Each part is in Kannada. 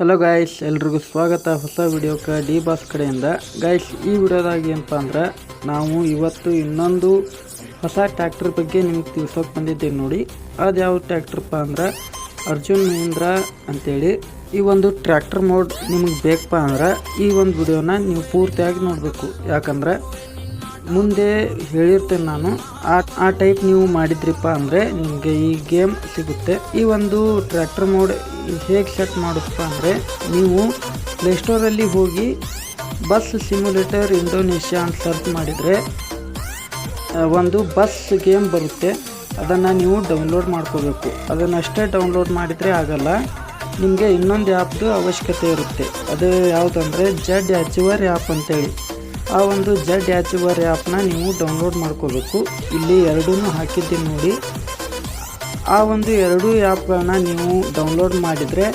ಹಲೋ ಗಾಯ್ಸ್ ಎಲ್ರಿಗೂ ಸ್ವಾಗತ. ಹೊಸ ವಿಡಿಯೋಕ್ಕೆ ಡಿ ಬಾಸ್ ಕಡೆಯಿಂದ. ಗಾಯ್ಸ್ ಈ ವಿಡಿಯೋದಾಗ ಏನಪ್ಪ ಅಂದ್ರೆ ನಾವು ಇವತ್ತು ಇನ್ನೊಂದು ಹೊಸ ಟ್ರ್ಯಾಕ್ಟರ್ ಬಗ್ಗೆ ನಿಮ್ಗೆ ತಿಳ್ಸೋಕೆ ಬಂದಿದ್ದೀವಿ ನೋಡಿ. ಅದು ಯಾವ ಟ್ಯಾಕ್ಟ್ರಪ್ಪ ಅಂದ್ರೆ ಅರ್ಜುನ್ ಮಹೀಂದ್ರ ಅಂತೇಳಿ. ಈ ಒಂದು ಟ್ರ್ಯಾಕ್ಟರ್ ಮೋಡ್ ನಿಮಗೆ ಬೇಕಪ್ಪ ಅಂದ್ರೆ ಈ ಒಂದು ವಿಡಿಯೋನ ನೀವು ಪೂರ್ತಿಯಾಗಿ ನೋಡಬೇಕು. ಯಾಕಂದ್ರೆ ಮುಂದೆ ಹೇಳಿರ್ತೇನೆ ನಾನು, ಆ ಆ ಟೈಪ್ ನೀವು ಮಾಡಿದ್ರಿಪ್ಪ ಅಂದರೆ ನಿಮಗೆ ಈ ಗೇಮ್ ಸಿಗುತ್ತೆ. ಈ ಒಂದು ಟ್ರ್ಯಾಕ್ಟರ್ ಮೋಡ್ ಹೇಗೆ ಸೆಟ್ ಮಾಡುತ್ತಪ್ಪ ಅಂದರೆ, ನೀವು ಪ್ಲೇಸ್ಟೋರಲ್ಲಿ ಹೋಗಿ ಬಸ್ ಸಿಮ್ಯುಲೇಟರ್ ಇಂಡೋನೇಷ್ಯಾ ಅಂತ ಸರ್ಚ್ ಮಾಡಿದರೆ ಒಂದು ಬಸ್ ಗೇಮ್ ಬರುತ್ತೆ. ಅದನ್ನು ನೀವು ಡೌನ್ಲೋಡ್ ಮಾಡ್ಕೋಬೇಕು. ಅದನ್ನಷ್ಟೇ ಡೌನ್ಲೋಡ್ ಮಾಡಿದರೆ ಆಗಲ್ಲ. ನಿಮಗೆ ಇನ್ನೊಂದು ಆ್ಯಪ್ದು ಅವಶ್ಯಕತೆ ಇರುತ್ತೆ. ಅದು ಯಾವುದಂದರೆ ಜಡ್ ಆ್ಯಚುವರ್ ಆ್ಯಪ್ ಅಂತೇಳಿ. ಆ ಒಂದು ಜಡ್ ಆ್ಯಚುವರ್ ಆ್ಯಪ್ನ ನೀವು ಡೌನ್ಲೋಡ್ ಮಾಡ್ಕೋಬೇಕು. ಇಲ್ಲಿ ಎರಡೂ ಹಾಕಿದ್ದೀನಿ ನೋಡಿ. ಆ ಒಂದು ಎರಡು ಆ್ಯಪ್ಗಳನ್ನ ನೀವು ಡೌನ್ಲೋಡ್ ಮಾಡಿದರೆ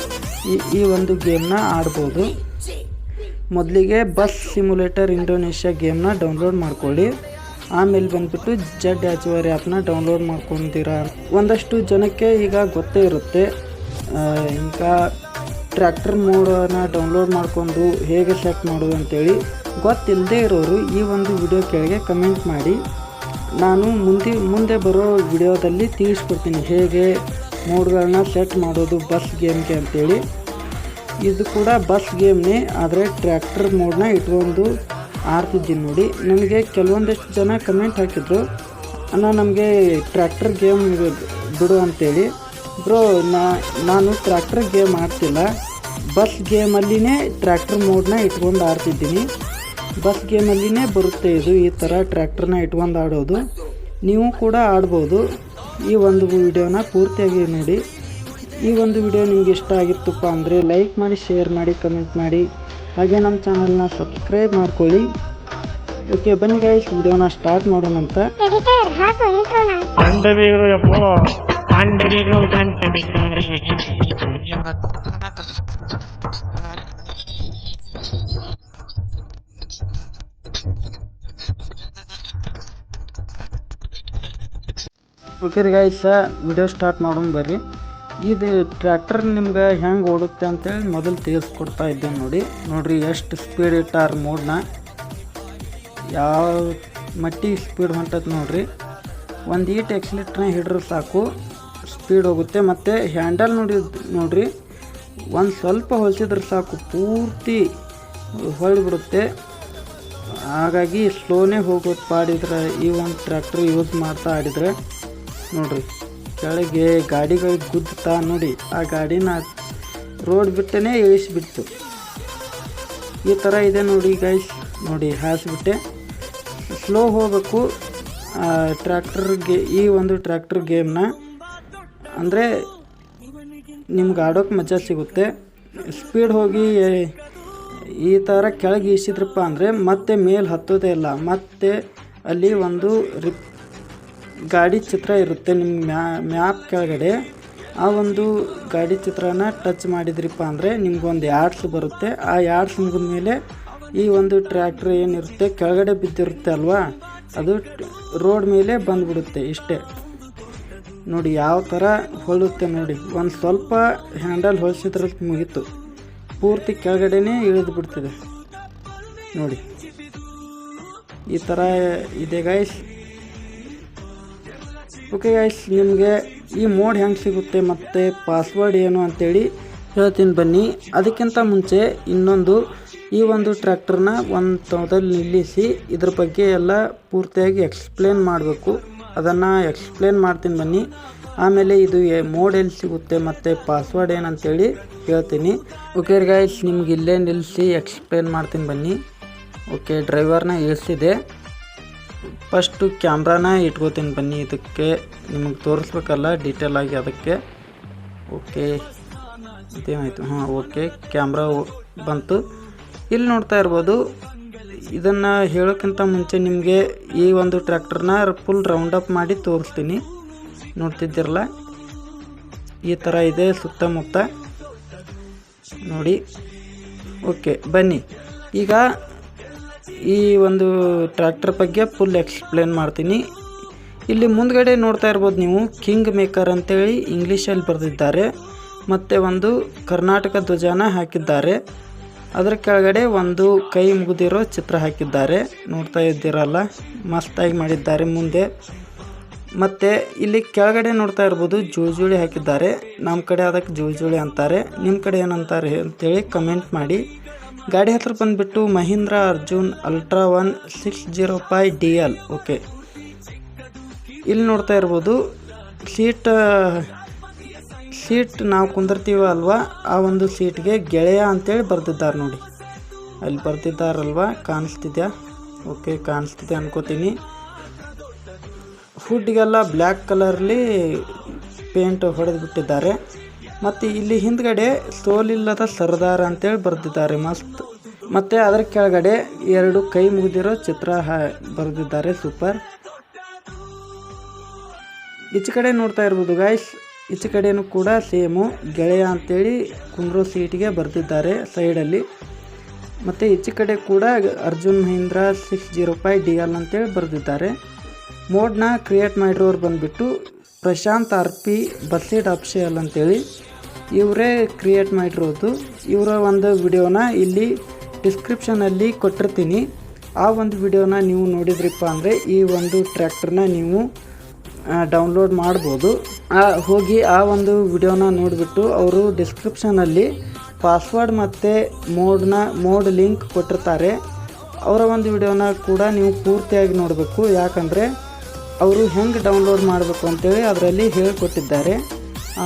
ಈ ಈ ಒಂದು ಗೇಮ್ನ ಆಡ್ಬೋದು. ಮೊದಲಿಗೆ ಬಸ್ ಸಿಮ್ಯುಲೇಟರ್ ಇಂಡೋನೇಷ್ಯಾ ಗೇಮ್ನ ಡೌನ್ಲೋಡ್ ಮಾಡ್ಕೊಳ್ಳಿ. ಆಮೇಲೆ ಬಂದುಬಿಟ್ಟು ಜಡ್ ಆಚುವರಿ ಆ್ಯಪ್ನ ಡೌನ್ಲೋಡ್ ಮಾಡ್ಕೊತೀರಾ ಒಂದಷ್ಟು ಜನಕ್ಕೆ ಈಗ ಗೊತ್ತೇ ಇರುತ್ತೆ. ಈಗ ಟ್ರ್ಯಾಕ್ಟರ್ ಮೋಡನ್ನು ಡೌನ್ಲೋಡ್ ಮಾಡಿಕೊಂಡು ಹೇಗೆ ಸೆಟ್ ಮಾಡೋದು ಅಂತೇಳಿ ಗೊತ್ತಿಲ್ಲದೆ ಇರೋರು ಈ ಒಂದು ವಿಡಿಯೋ ಕೆಳಗೆ ಕಮೆಂಟ್ ಮಾಡಿ. ನಾನು ಮುಂದೆ ಮುಂದೆ ಬರೋ ವಿಡಿಯೋದಲ್ಲಿ ತಿಳಿಸ್ಕೊಡ್ತೀನಿ ಹೇಗೆ ಮೋಡ್ಗಳನ್ನ ಸೆಟ್ ಮಾಡೋದು ಬಸ್ ಗೇಮ್ಗೆ ಅಂತೇಳಿ. ಇದು ಕೂಡ ಬಸ್ ಗೇಮ್ನೇ ಆದರೆ ಟ್ರ್ಯಾಕ್ಟರ್ ಮೋಡ್ನ ಇಟ್ಕೊಂಡು ಆಡ್ತಿದ್ದೀನಿ ನೋಡಿ. ನನಗೆ ಕೆಲವೊಂದಿಷ್ಟು ಜನ ಕಮೆಂಟ್ ಹಾಕಿದ್ರು. ಅಣ್ಣ, ನಮಗೆ ಟ್ರ್ಯಾಕ್ಟರ್ ಗೇಮ್ ಬಿಡು ಅಂತೇಳಿ. ಬ್ರೋ, ನಾ ನಾನು ಟ್ರ್ಯಾಕ್ಟರ್ ಗೇಮ್ ಆಡ್ತಿಲ್ಲ. ಬಸ್ ಗೇಮಲ್ಲಿನೇ ಟ್ರ್ಯಾಕ್ಟರ್ ಮೋಡ್ನ ಇಟ್ಕೊಂಡು ಆಡ್ತಿದ್ದೀನಿ. ಬಸ್ ಗೇಮಲ್ಲಿನೇ ಬರುತ್ತೆ ಇದು ಈ ಥರ ಟ್ರ್ಯಾಕ್ಟರ್ನ ಇಟ್ಕೊಂಡು ಆಡೋದು. ನೀವು ಕೂಡ ಆಡ್ಬೋದು. ಈ ಒಂದು ವಿಡಿಯೋನ ಪೂರ್ತಿಯಾಗಿ ನೋಡಿ. ಈ ಒಂದು ವಿಡಿಯೋ ನಿಮ್ಗೆ ಇಷ್ಟ ಆಗಿತ್ತಪ್ಪ ಅಂದರೆ ಲೈಕ್ ಮಾಡಿ ಶೇರ್ ಮಾಡಿ ಕಮೆಂಟ್ ಮಾಡಿ. ಹಾಗೆ ನಮ್ಮ ಚಾನಲ್ನ ಸಬ್ಸ್ಕ್ರೈಬ್ ಮಾಡ್ಕೊಳ್ಳಿ. ಓಕೆ ಬನ್ನಿ ಗೈಸ್ ವಿಡಿಯೋನ ಸ್ಟಾರ್ಟ್ ಮಾಡೋಣಂತ ಎಡಿಟರ್ ಹಾಕು ಓಕೆ ರೀ ಗಾಯ್ಸ ವಿಡಿಯೋ ಸ್ಟಾರ್ಟ್ ಮಾಡೋಣ ಬರ್ರಿ. ಇದು ಟ್ರ್ಯಾಕ್ಟರ್ ನಿಮ್ಗೆ ಹೆಂಗೆ ಓಡುತ್ತೆ ಅಂತೇಳಿ ಮೊದಲು ತಿಳಿಸ್ಕೊಡ್ತಾ ಇದ್ದೇನೆ ನೋಡಿ. ನೋಡಿರಿ ಎಷ್ಟು ಸ್ಪೀಡ್ ಇಟ್ಟಾರ ಮೋಡ್ನ ಯಾವ ಮಟ್ಟಿಗೆ ಸ್ಪೀಡ್ ಹೊಂಟದ ನೋಡ್ರಿ. ಒಂದು ಈಟ್ ಎಕ್ಸ್ಲಿಟ್ರ್ನ ಹಿಡ್ರೆ ಸಾಕು ಸ್ಪೀಡ್ ಹೋಗುತ್ತೆ. ಮತ್ತು ಹ್ಯಾಂಡಲ್ ನೋಡಿ, ನೋಡ್ರಿ, ಒಂದು ಸ್ವಲ್ಪ ಹೊಲಿಸಿದ್ರೆ ಸಾಕು, ಪೂರ್ತಿ ಹೊಳ್ಬಿಡುತ್ತೆ. ಹಾಗಾಗಿ ಸ್ಲೋನೇ ಹೋಗೋದು ಪಾಡಿದ್ರೆ ಈ ಒಂದು ಟ್ರ್ಯಾಕ್ಟ್ರ್ ಯೂಸ್ ಮಾಡ್ತಾ ಆಡಿದರೆ. ನೋಡ್ರಿ. ಕೆಳಗೆ ಗಾಡಿಗಳು ಗುದ್ದುತ್ತಾ ನೋಡಿ, ಆ ಗಾಡಿನ ರೋಡ್ ಬಿಟ್ಟೇ ಇಳಿಸಿಬಿಡ್ತು. ಈ ಥರ ಇದೆ ನೋಡಿ ಗೈಸ್ ನೋಡಿ, ಹಾಸಿಬಿಟ್ಟೆ. ಸ್ಲೋ ಹೋಗಬೇಕು. ಟ್ರ್ಯಾಕ್ಟರ್ಗೆ ಈ ಒಂದು ಟ್ರ್ಯಾಕ್ಟರ್ ಗೇಮ್ನ ಅಂದರೆ, ನಿಮ್ಗೆ ಆಡೋಕೆ ಮಜಾ ಸಿಗುತ್ತೆ. ಸ್ಪೀಡ್ ಹೋಗಿ ಈ ಥರ ಕೆಳಗೆ ಇಸಿದ್ರಪ್ಪ ಅಂದರೆ ಮತ್ತೆ ಮೇಲೆ ಹತ್ತೋದೇ ಇಲ್ಲ. ಮತ್ತೆ ಅಲ್ಲಿ ಒಂದು ರಿಪ್ ಗಾಡಿ ಚಿತ್ರ ಇರುತ್ತೆ ನಿಮ್ಮ ಮ್ಯಾ, ಮ್ಯಾಪ್ ಕೆಳಗಡೆ. ಆ ಒಂದು ಗಾಡಿ ಚಿತ್ರನ ಟಚ್ ಮಾಡಿದ್ರಿಪ್ಪ ಅಂದರೆ ನಿಮ್ಗೊಂದು ಯಾಡ್ಸ್ ಬರುತ್ತೆ. ಆ ಯಾಡ್ಸ್ ಮುಗಿದ ಮೇಲೆ ಈ ಒಂದು ಟ್ರ್ಯಾಕ್ಟ್ರ್ ಏನಿರುತ್ತೆ, ಕೆಳಗಡೆ ಬಿದ್ದಿರುತ್ತೆ ಅಲ್ವಾ? ಅದು ರೋಡ್ ಮೇಲೆ ಬಂದ್ಬಿಡುತ್ತೆ ಇಷ್ಟೇ. ನೋಡಿ ಯಾವ ಥರ ಹೊಳುತ್ತೆ ನೋಡಿ. ಒಂದು ಸ್ವಲ್ಪ ಹ್ಯಾಂಡಲ್ ಹೊಲಿಸಿದ್ರೆ ಮುಗೀತು. ಪೂರ್ತಿ ಕೆಳಗಡೆನೇ ಇಳಿದು ಬಿಡ್ತಿದೆ. ನೋಡಿ. ಈ ಥರ ಇದೆ ಗೈಸ್ ಓಕೆ ಗೈಸ್ ನಿಮಗೆ ಈ ಮೋಡ್ ಹೆಂಗೆ ಸಿಗುತ್ತೆ ಮತ್ತು ಪಾಸ್ವರ್ಡ್ ಏನು ಅಂತೇಳಿ ಹೇಳ್ತೀನಿ ಬನ್ನಿ. ಅದಕ್ಕಿಂತ ಮುಂಚೆ ಇನ್ನೊಂದು, ಈ ಒಂದು ಟ್ರ್ಯಾಕ್ಟರ್ನ ಒಂದು ತೋದಲ್ಲಿ ನಿಲ್ಲಿಸಿ ಇದ್ರ ಬಗ್ಗೆ ಎಲ್ಲ ಪೂರ್ತಿಯಾಗಿ ಎಕ್ಸ್ಪ್ಲೇನ್ ಮಾಡಬೇಕು. ಅದನ್ನು ಎಕ್ಸ್ಪ್ಲೇನ್ ಮಾಡ್ತೀನಿ ಬನ್ನಿ. ಆಮೇಲೆ ಇದು ಮೋಡ್ ಎಲ್ಲಿ ಸಿಗುತ್ತೆ ಮತ್ತು ಪಾಸ್ವರ್ಡ್ ಏನಂತೇಳಿ ಹೇಳ್ತೀನಿ. ಓಕೆ ಗೈಸ್ ನಿಮ್ಗೆ ಇಲ್ಲೇ ನಿಲ್ಲಿಸಿ ಎಕ್ಸ್ಪ್ಲೇನ್ ಮಾಡ್ತೀನಿ ಬನ್ನಿ. ಓಕೆ, ಡ್ರೈವರ್ನ ಇಳಿಸಿದೆ. ಫಸ್ಟು ಕ್ಯಾಮ್ರಾನ ಇಟ್ಕೋತೀನಿ ಬನ್ನಿ ಇದಕ್ಕೆ. ನಿಮಗೆ ತೋರಿಸ್ಬೇಕಲ್ಲ ಡೀಟೇಲ್ ಆಗಿ ಅದಕ್ಕೆ. ಓಕೆ ಇದೇನಾಯಿತು? ಹಾಂ ಓಕೆ ಕ್ಯಾಮ್ರಾ ಬಂತು. ಇಲ್ಲಿ ನೋಡ್ತಾ ಇರ್ಬೋದು. ಇದನ್ನು ಹೇಳೋಕ್ಕಿಂತ ಮುಂಚೆ ನಿಮಗೆ ಈ ಒಂದು ಟ್ರ್ಯಾಕ್ಟರ್ನ ಫುಲ್ ರೌಂಡ್ ಅಪ್ ಮಾಡಿ ತೋರಿಸ್ತೀನಿ. ನೋಡ್ತಿದ್ದಿರಲ್ಲ? ಈ ಥರ ಇದೆ ಸುತ್ತಮುತ್ತ. ನೋಡಿ. ಓಕೆ ಬನ್ನಿ. ಈಗ ಈ ಒಂದು ಟ್ರ್ಯಾಕ್ಟರ್ ಬಗ್ಗೆ ಫುಲ್ ಎಕ್ಸ್ಪ್ಲೇನ್ ಮಾಡ್ತೀನಿ. ಇಲ್ಲಿ ಮುಂದ್ಗಡೆ ನೋಡ್ತಾ ಇರ್ಬೋದು ನೀವು ಕಿಂಗ್ ಮೇಕರ್ ಅಂತೇಳಿ ಇಂಗ್ಲೀಷಲ್ಲಿ ಬರೆದಿದ್ದಾರೆ. ಮತ್ತು ಒಂದು ಕರ್ನಾಟಕ ಧ್ವಜನ ಹಾಕಿದ್ದಾರೆ. ಅದರ ಕೆಳಗಡೆ ಒಂದು ಕೈ ಮುಗಿದಿರೋ ಚಿತ್ರ ಹಾಕಿದ್ದಾರೆ. ನೋಡ್ತಾ ಇದ್ದೀರಲ್ಲ, ಮಸ್ತಾಗಿ ಮಾಡಿದ್ದಾರೆ ಮುಂದೆ. ಮತ್ತು ಇಲ್ಲಿ ಕೆಳಗಡೆ ನೋಡ್ತಾ ಇರ್ಬೋದು ಜೋಳಿ ಹಾಕಿದ್ದಾರೆ. ನಮ್ಮ ಕಡೆ ಅದಕ್ಕೆ ಜೋಳಿ ಅಂತಾರೆ. ನಿಮ್ಮ ಕಡೆ ಏನಂತಾರೆ ಅಂತೇಳಿ ಕಮೆಂಟ್ ಮಾಡಿ. ಗಾಡಿ ಹತ್ರ ಬಂದುಬಿಟ್ಟು Mahindra Arjun ultra one six zero five D L okay ಇಲ್ಲಿ ನೋಡ್ತಾ ಇರ್ಬೋದು ಸೀಟ್ ಸೀಟ್ ನಾವು ಕುಂದಿರ್ತೀವ ಅಲ್ವಾ? ಆ ಒಂದು ಸೀಟ್ಗೆ ಗೆಳೆಯ ಅಂತೇಳಿ ಬರ್ದಿದ್ದಾರೆ ನೋಡಿ. ಅಲ್ಲಿ ಬರ್ತಿದ್ದಾರಲ್ವಾ ಕಾಣಿಸ್ತಿದ್ಯಾ? ಓಕೆ ಕಾಣಿಸ್ತಿದೆ ಅನ್ಕೋತೀನಿ. ಹುಡ್ಗೆಲ್ಲ ಬ್ಲ್ಯಾಕ್ ಕಲರ್ಲಿ ಪೇಂಟ್ ಹೊಡೆದು ಬಿಟ್ಟಿದ್ದಾರೆ ಮತ್ತು ಇಲ್ಲಿ ಹಿಂದ್ಗಡೆ ಸೋಲಿಲ್ಲದ ಸರ್ದಾರ ಅಂತೇಳಿ ಬರೆದಿದ್ದಾರೆ. ಮಸ್ತ್. ಮತ್ತು ಅದರ ಕೆಳಗಡೆ ಎರಡು ಕೈ ಮುಗಿದಿರೋ ಚಿತ್ರ ಬರೆದಿದ್ದಾರೆ ಸೂಪರ್. ಈಚೆ ಕಡೆ ನೋಡ್ತಾ ಇರ್ಬೋದು ಗಾಯ್ಸ್ ಈಚೆ ಕಡೆನೂ ಕೂಡ ಸೇಮು ಗೆಳೆಯ ಅಂತೇಳಿ ಕುಂದ್ರೋ ಸೀಟಿಗೆ ಬರೆದಿದ್ದಾರೆ ಸೈಡಲ್ಲಿ ಮತ್ತು ಈಚೆ ಕಡೆ ಕೂಡ Arjun Mahindra six zero five D L ಅಂತೇಳಿ ಬರೆದಿದ್ದಾರೆ. ಮೋಡ್ನ ಕ್ರಿಯೇಟ್ ಮಾಡಿರೋರು ಬಂದುಬಿಟ್ಟು ಪ್ರಶಾಂತ್ ಆರ್ ಪಿ ಬಸೀಡ್ ಅಪ್ಷೇಲ್ ಅಂತೇಳಿ. ಇವರೇ ಕ್ರಿಯೇಟ್ ಮಾಡಿರೋದು. ಇವರ ಒಂದು ವಿಡಿಯೋನ ಇಲ್ಲಿ ಡಿಸ್ಕ್ರಿಪ್ಷನಲ್ಲಿ ಕೊಟ್ಟಿರ್ತೀನಿ. ಆ ಒಂದು ವಿಡಿಯೋನ ನೀವು ನೋಡಿದ್ರಿಪ್ಪ ಅಂದರೆ ಈ ಒಂದು ಟ್ರ್ಯಾಕ್ಟರ್ನ ನೀವು ಡೌನ್ಲೋಡ್ ಮಾಡ್ಬೋದು. ಹೋಗಿ ಆ ಒಂದು ವಿಡಿಯೋನ ನೋಡಿಬಿಟ್ಟು ಅವರು ಡಿಸ್ಕ್ರಿಪ್ಷನಲ್ಲಿ ಪಾಸ್ವರ್ಡ್ ಮತ್ತು ಮೋಡ್ನ, ಮೋಡ್ ಲಿಂಕ್ ಕೊಟ್ಟಿರ್ತಾರೆ. ಅವರ ಒಂದು ವಿಡಿಯೋನ ಕೂಡ ನೀವು ಪೂರ್ತಿಯಾಗಿ ನೋಡಬೇಕು. ಯಾಕಂದರೆ ಅವರು ಹೆಂಗೆ ಡೌನ್ಲೋಡ್ ಮಾಡಬೇಕು ಅಂತೇಳಿ ಅದರಲ್ಲಿ ಹೇಳಿಕೊಟ್ಟಿದ್ದಾರೆ.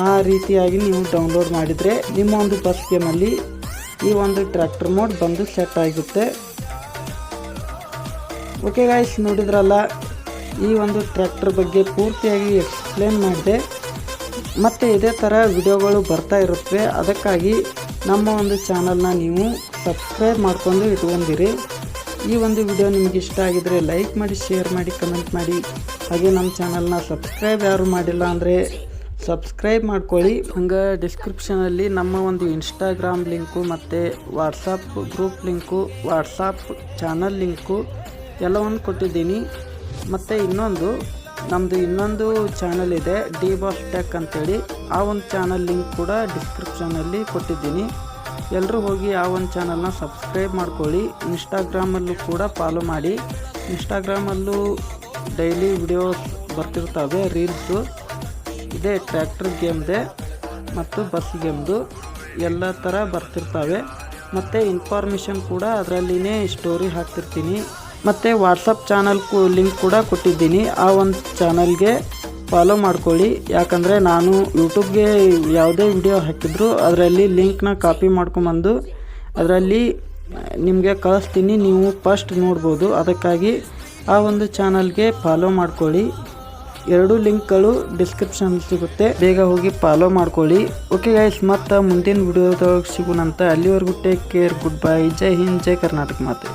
ಆ ರೀತಿಯಾಗಿ ನೀವು ಡೌನ್ಲೋಡ್ ಮಾಡಿದರೆ ನಿಮ್ಮ ಒಂದು ಬಸ್ ಗೇಮಲ್ಲಿ ಈ ಒಂದು ಟ್ರ್ಯಾಕ್ಟರ್ ಮೋಡ್ ಬಂದು ಸೆಟ್ ಆಗುತ್ತೆ. ಓಕೆ ಗಾಯ್ಸ್ ನೋಡಿದ್ರಲ್ಲ, ಈ ಒಂದು ಟ್ರ್ಯಾಕ್ಟರ್ ಬಗ್ಗೆ ಪೂರ್ತಿಯಾಗಿ ಎಕ್ಸ್ಪ್ಲೇನ್ ಮಾಡಿದೆ. ಮತ್ತು ಇದೇ ಥರ ವಿಡಿಯೋಗಳು ಬರ್ತಾ ಇರುತ್ತವೆ ಅದಕ್ಕಾಗಿ ನಮ್ಮ ಒಂದು ಚಾನಲ್ನ ನೀವು ಸಬ್ಸ್ಕ್ರೈಬ್ ಮಾಡಿಕೊಂಡು ಇಟ್ಕೊಂಡಿರಿ. ಈ ಒಂದು ವಿಡಿಯೋ ನಿಮ್ಗೆ ಇಷ್ಟ ಆಗಿದರೆ ಲೈಕ್ ಮಾಡಿ ಶೇರ್ ಮಾಡಿ ಕಮೆಂಟ್ ಮಾಡಿ. ಹಾಗೆ ನಮ್ಮ ಚಾನಲ್ನ ಸಬ್ಸ್ಕ್ರೈಬ್ ಯಾರು ಮಾಡಿಲ್ಲ ಅಂದರೆ ಸಬ್ಸ್ಕ್ರೈಬ್ ಮಾಡ್ಕೊಳ್ಳಿ. ಹಂಗೆ ಡಿಸ್ಕ್ರಿಪ್ಷನಲ್ಲಿ ನಮ್ಮ ಒಂದು ಇನ್ಸ್ಟಾಗ್ರಾಮ್ ಲಿಂಕು ಮತ್ತು WhatsApp group link WhatsApp channel link ಎಲ್ಲವನ್ನು ಕೊಟ್ಟಿದ್ದೀನಿ. ಮತ್ತು ಇನ್ನೊಂದು ನಮ್ಮದು ಇನ್ನೊಂದು ಚಾನಲ್ ಇದೆ ಡಿ ಬಾಸ್ ಟೆಕ್ ಅಂತೇಳಿ. ಆ ಒಂದು ಚಾನಲ್ ಲಿಂಕ್ ಕೂಡ ಡಿಸ್ಕ್ರಿಪ್ಷನಲ್ಲಿ ಕೊಟ್ಟಿದ್ದೀನಿ. ಎಲ್ಲರೂ ಹೋಗಿ ಆ ಒಂದು ಚಾನಲ್ನ ಸಬ್ಸ್ಕ್ರೈಬ್ ಮಾಡ್ಕೊಳ್ಳಿ. ಇನ್ಸ್ಟಾಗ್ರಾಮಲ್ಲೂ ಕೂಡ ಫಾಲೋ ಮಾಡಿ. ಇನ್ಸ್ಟಾಗ್ರಾಮಲ್ಲೂ ಡೈಲಿ ವಿಡಿಯೋಸ್ ಬರ್ತಿರ್ತವೆ ರೀಲ್ಸು ಇದೇ ಟ್ರ್ಯಾಕ್ಟರ್ ಗೇಮ್ದೆ ಮತ್ತು ಬಸ್ ಗೇಮ್ದು ಎಲ್ಲ ಥರ ಬರ್ತಿರ್ತವೆ. ಮತ್ತು ಇನ್ಫಾರ್ಮೇಷನ್ ಕೂಡ ಅದರಲ್ಲಿನೇ ಸ್ಟೋರಿ ಹಾಕ್ತಿರ್ತೀನಿ. ಮತ್ತು ವಾಟ್ಸಪ್ ಚಾನಲ್ ಕು ಲಿಂಕ್ ಕೂಡ ಕೊಟ್ಟಿದ್ದೀನಿ. ಆ ಒಂದು ಚಾನಲ್ಗೆ ಫಾಲೋ ಮಾಡ್ಕೊಳ್ಳಿ. ಯಾಕಂದರೆ ನಾನು ಯೂಟ್ಯೂಬ್ಗೆ ಯಾವುದೇ ವಿಡಿಯೋ ಹಾಕಿದ್ರು ಅದರಲ್ಲಿ ಲಿಂಕ್ನ ಕಾಪಿ ಮಾಡ್ಕೊಂಬಂದು ಅದರಲ್ಲಿ ನಿಮಗೆ ಕಳಿಸ್ತೀನಿ. ನೀವು ಫಸ್ಟ್ ನೋಡ್ಬೋದು. ಅದಕ್ಕಾಗಿ ಆ ಒಂದು ಚಾನಲ್ಗೆ ಫಾಲೋ ಮಾಡ್ಕೊಳ್ಳಿ. ಎರಡು ಲಿಂಕ್ಗಳು ಡಿಸ್ಕ್ರಿಪ್ಷನ್ ಸಿಗುತ್ತೆ. ಬೇಗ ಹೋಗಿ ಫಾಲೋ ಮಾಡ್ಕೊಳ್ಳಿ. ಓಕೆ ಗೈಸ್ ಮತ್ತೆ ಮುಂದಿನ ವಿಡಿಯೋದೊಳಗೆ ಸಿಗೋಣಂತ ಅಲ್ಲಿವರೆಗೂ take care good bye Jai Hind, Jai Karnataka ಮಾತೆ.